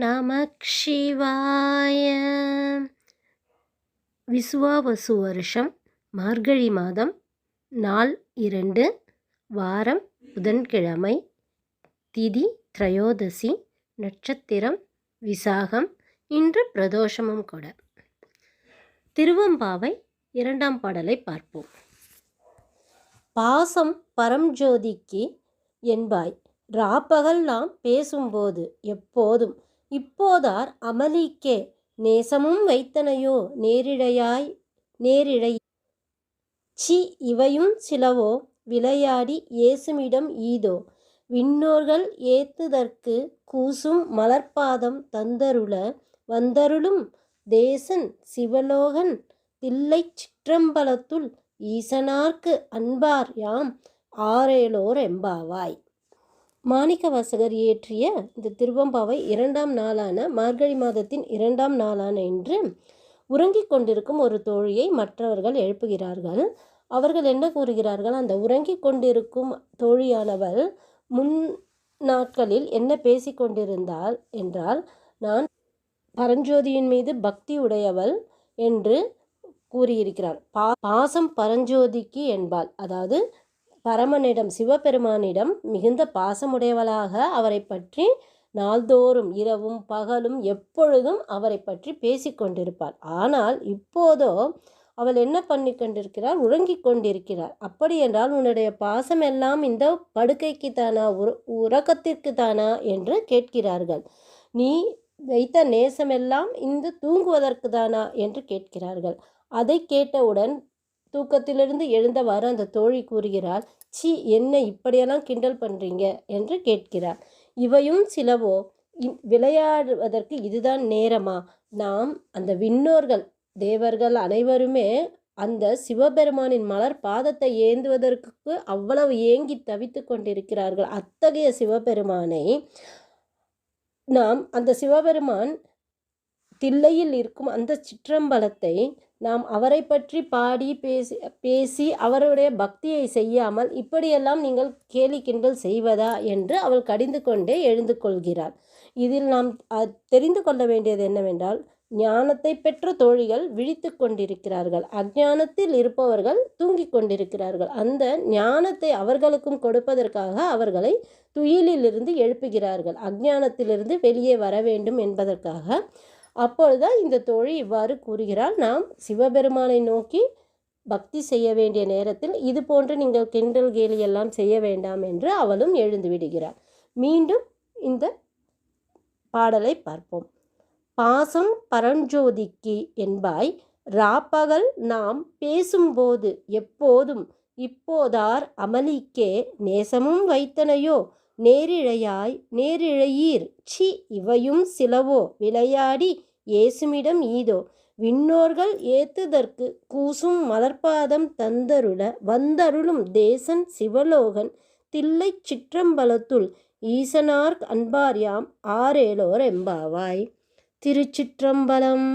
நமக் சிவாய விசுவாவசு வருஷம் மார்கழி மாதம் நாள் இரண்டு வாரம் புதன்கிழமை திதி திரையோதசி நட்சத்திரம் விசாகம் இன்று பிரதோஷமும் கூட. திருவம்பாவை இரண்டாம் பாடலை பார்ப்போம். பாசம் பரம்ஜோதிக்கு என்பாய். ராப்பகல் நாம் பேசும்போது எப்போதும் இப்போதார் அமளிக்கே நேசமும் வைத்தனையோ நேரிழையாய் நேரிழை சி இவையும் சிலவோ விளையாடி இயேசுமிடம் ஈதோ விண்ணோர்கள் ஏத்துதற்கு கூசும் மலர்பாதம் தந்தருள வந்தருளும் தேசன் சிவலோகன் தில்லைச் சிற்றம்பலத்துள் ஈசனார்க்கு அன்பார் யாம் ஆரேலோர் எம்பாவாய். மாணிக்க வாசகர் இயற்றிய இந்த திருவம்பாவை இரண்டாம் நாளான மார்கழி மாதத்தின் இரண்டாம் நாளான இன்று உறங்கிக் கொண்டிருக்கும் ஒரு தோழியை மற்றவர்கள் எழுப்புகிறார்கள். அவர்கள் என்ன கூறுகிறார்கள்? அந்த உறங்கிக் கொண்டிருக்கும் தோழியானவள் முன் நாட்களில் என்ன பேசி கொண்டிருந்தாள் என்றால் நான் பரஞ்சோதியின் மீது பக்தி உடையவள் என்று கூறியிருக்கிறார் பா பாசம் பரஞ்சோதிக்கு என்பாள். அதாவது பரமனிடம் சிவபெருமானிடம் மிகுந்த பாசமுடையவளாக அவரை பற்றி நாள்தோறும் இரவும் பகலும் எப்பொழுதும் அவரை பற்றி பேசிக்கொண்டிருப்பாள் ஆனால் இப்போதோ அவள் என்ன பண்ணி கொண்டிருக்கிறாள்? உறங்கிக் கொண்டிருக்கிறார் அப்படி என்றால் உன்னுடைய பாசம் எல்லாம் இந்த படுக்கைக்கு தானா? உற உறக்கத்திற்கு தானா? என்று கேட்கிறார்கள். நீ வைத்த நேசமெல்லாம் இந்த தூங்குவதற்கு தானா? என்று கேட்கிறார்கள். அதை கேட்டவுடன் தூக்கத்திலிருந்து எழுந்தவாறு அந்த தோழி கூறுகிறாள் சி என்ன இப்படியெல்லாம் கிண்டல் பண்ணுறீங்க என்று கேட்கிறார் இவையும் சிலவோ விளையாடுவதற்கு இதுதான் நேரமா? நாம் அந்த விண்ணோர்கள் தேவர்கள் அனைவருமே அந்த சிவபெருமானின் மலர் பாதத்தை ஏந்துவதற்கு அவ்வளவு ஏங்கி தவித்து கொண்டிருக்கிறார்கள். அத்தகைய சிவபெருமானை நாம் அந்த சிவபெருமான் தில்லையில் இருக்கும் அந்த சிற்றம்பலத்தை நாம் அவரை பற்றி பாடி பேசி பேசி அவருடைய பக்தியை செய்யாமல் இப்படியெல்லாம் நீங்கள் கேலி கிண்டல் செய்வதா என்று அவள் கடிந்து கொண்டே எழுந்து கொள்கிறாள். இதில் நாம் தெரிந்து கொள்ள வேண்டியது என்னவென்றால் ஞானத்தை பெற்ற தோழிகள் விழித்து கொண்டிருக்கிறார்கள். அஜானத்தில் இருப்பவர்கள் தூங்கிக் கொண்டிருக்கிறார்கள். அந்த ஞானத்தை அவர்களுக்கும் கொடுப்பதற்காக அவர்களை துயிலிலிருந்து எழுப்புகிறார்கள். அஜானத்திலிருந்து வெளியே வர வேண்டும் என்பதற்காக அப்பொழுதுதான் இந்த தோழி இவ்வாறு கூறுகிறாள். நாம் சிவபெருமானை நோக்கி பக்தி செய்ய வேண்டிய நேரத்தில் இது போன்று நீங்கள் கிண்டல் கேலி எல்லாம் செய்ய வேண்டாம் என்று அவளும் எழுந்து விடுகிறாள். மீண்டும் இந்த பாடலை பார்ப்போம். பாசம் பரஞ்சோதிக்கு என்பாய் ராப்பகல் நாம் பேசும்போது எப்போதும் இப்போதார் அமளிக்கே நேசமும் வைத்தனையோ? நேரிழையாய் நேரிழையீர் சி இவையும் சிலவோ? விளையாடி இயேசுமிடம் ஈதோ விண்ணோர்கள் ஏத்துதற்கு கூசும் மலர்பாதம் தந்தருள வந்தருளும் தேசன் சிவலோகன் தில்லை சிற்றம்பலத்துள் ஈசனார்க் அன்பார்யாம் ஆரேலோர் எம்பாவாய். திருச்சிற்றம்பலம்.